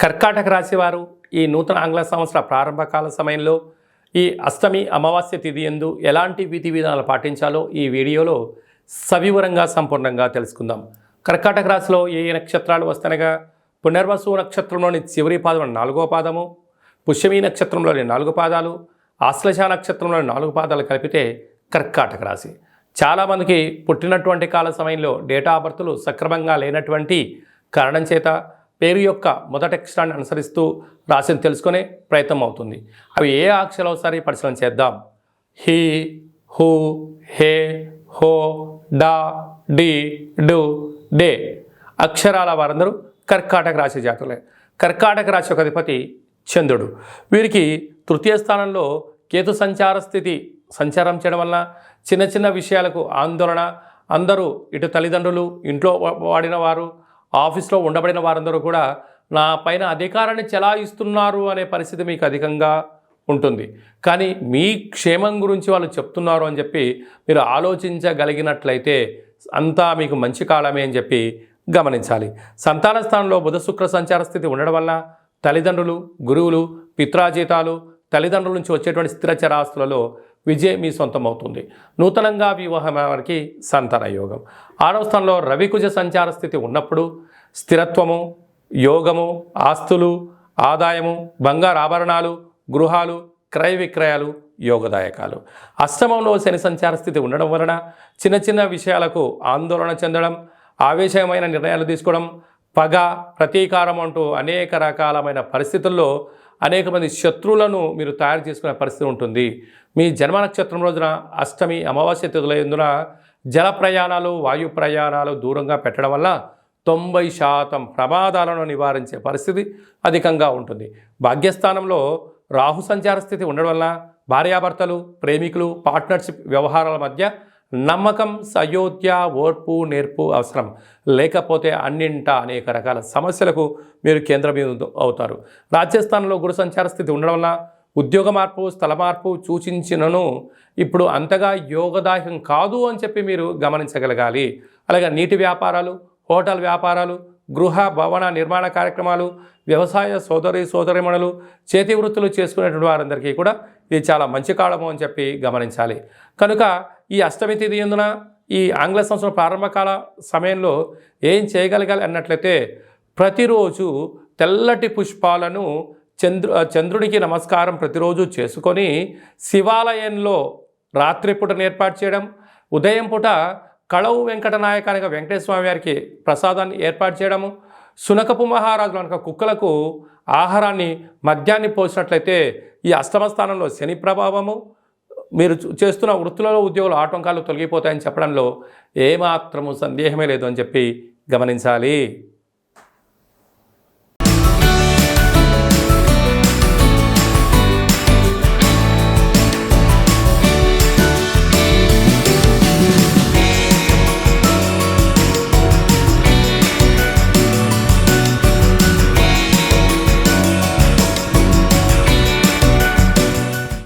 కర్కాటక రాశివారు ఈ నూతన ఆంగ్ల సంవత్సర ప్రారంభకాల సమయంలో ఈ అష్టమి అమావాస్య తిథి ఎందు ఎలాంటి విధి విధానాలు పాటించాలో ఈ వీడియోలో సవివరంగా సంపూర్ణంగా తెలుసుకుందాం. కర్కాటక రాశిలో ఏ ఏ నక్షత్రాలు వస్తనగా పునర్వసు నక్షత్రంలోని చివరి పాదం నాలుగో పాదము పుష్యమి నక్షత్రంలోని నాలుగు పాదాలు ఆశ్లేష నక్షత్రంలోని నాలుగు పాదాలు కలిపితే కర్కాటక రాశి. చాలామందికి పుట్టినటువంటి కాల సమయంలో డేటా ఆఫ్ బర్త్లు సక్రమంగా లేనటువంటి కారణం చేత పేరు యొక్క మొదటి అక్షరాన్ని అనుసరిస్తూ రాశిని తెలుసుకునే ప్రయత్నం అవుతుంది. అవి ఏ అక్షరాలు ఒకసారి పరిశీలన చేద్దాం. హీ హూ హే హో డా డి డు డే. అక్షరాల వారందరూ కర్కాటక రాశి జాతులే కర్కాటక రాశి యొక్క అధిపతి చంద్రుడు. వీరికి తృతీయ స్థానంలో కేతు సంచార స్థితి సంచారం చేయడం వల్ల చిన్న చిన్న విషయాలకు ఆందోళన అందరూ ఇటు తల్లిదండ్రులు ఇంట్లో వాడిన వారు ఆఫీస్లో ఉండబడిన వారందరూ కూడా నా పైన అధికారాన్ని చెలాయిస్తున్నారు అనే పరిస్థితి మీకు అధికంగా ఉంటుంది. కానీ మీ క్షేమం గురించి వాళ్ళు చెప్తున్నారు అని చెప్పి మీరు ఆలోచించగలిగినట్లయితే అంతా మీకు మంచి కాలమే అని చెప్పి గమనించాలి. సంతాన స్థానంలో బుధ శుక్ర సంచార స్థితి ఉండడం వల్ల తల్లిదండ్రులు గురువులు పిత్రాజీతాలు తల్లిదండ్రుల నుంచి వచ్చేటువంటి స్థిర చరాస్తులలో విజయం మీ సొంతం అవుతుంది నూతనంగా వివాహం వారికి సంతాన యోగం ఆరవ స్థానంలో రవికుజ సంచార స్థితి ఉన్నప్పుడు స్థిరత్వము యోగము ఆస్తులు ఆదాయము బంగారు ఆభరణాలు గృహాలు క్రయ విక్రయాలు యోగదాయకాలు. అష్టమంలో శని సంచార స్థితి ఉండడం వలన చిన్న చిన్న విషయాలకు ఆందోళన చెందడం ఆవేశమైన నిర్ణయాలు తీసుకోవడం పగ ప్రతీకారం అంటూ అనేక రకాలమైన పరిస్థితుల్లో అనేక మంది శత్రువులను మీరు తయారు చేసుకునే పరిస్థితి ఉంటుంది. మీ జన్మ నక్షత్రం రోజున అష్టమి అమావాస్య తిథుల ఎందున జల ప్రయాణాలు వాయు ప్రయాణాలు దూరంగా పెట్టడం వల్ల తొంభై శాతం ప్రమాదాలను నివారించే పరిస్థితి అధికంగా ఉంటుంది. భాగ్యస్థానంలో రాహు సంచార స్థితి ఉండడం వల్ల భార్యాభర్తలు ప్రేమికులు పార్ట్నర్షిప్ వ్యవహారాల మధ్య నమ్మకం సయోధ్య ఓర్పు నేర్పు అవసరం. లేకపోతే అన్నింట అనేక రకాల సమస్యలకు మీరు కేంద్రబిందు అవుతారు. రాజస్థాన్లో గురు సంచార స్థితి ఉండడం వల్ల ఉద్యోగ మార్పు స్థల మార్పు సూచించినను ఇప్పుడు అంతగా యోగదాయకం కాదు అని చెప్పి మీరు గమనించగలగాలి. అలాగే నీటి వ్యాపారాలు హోటల్ వ్యాపారాలు గృహ భవన నిర్మాణ కార్యక్రమాలు వ్యవసాయ సోదరి సోదరిమణులు చేతి వృత్తులు చేసుకునేటువంటి వారందరికీ కూడా ఇది చాలా మంచి కాలము అని చెప్పి గమనించాలి. కనుక ఈ అష్టమి తిథి ఎందున ఈ ఆంగ్ల సంవత్సరం ప్రారంభకాల సమయంలో ఏం చేయగలగాలి అన్నట్లయితే ప్రతిరోజు తెల్లటి పుష్పాలను చంద్రు చంద్రుడికి నమస్కారం ప్రతిరోజు చేసుకొని శివాలయంలో రాత్రిపూట ఏర్పాటు చేయడం ఉదయం పూట కళవు వెంకటనాయక అనగా వెంకటేశ్వర వారికి ప్రసాదాన్ని ఏర్పాటు చేయడము సునకపు మహారాజులు అనక కుక్కలకు ఆహారాన్ని మద్యాన్ని పోసినట్లయితే ఈ అష్టమ స్థానంలో శని ప్రభావము మీరు చూ- చేస్తున్న వృత్తులలో ఉద్యోగులు ఆటంకాలు తొలగిపోతాయని చెప్పడంలో ఏమాత్రము సందేహమే లేదు అని చెప్పి గమనించాలి.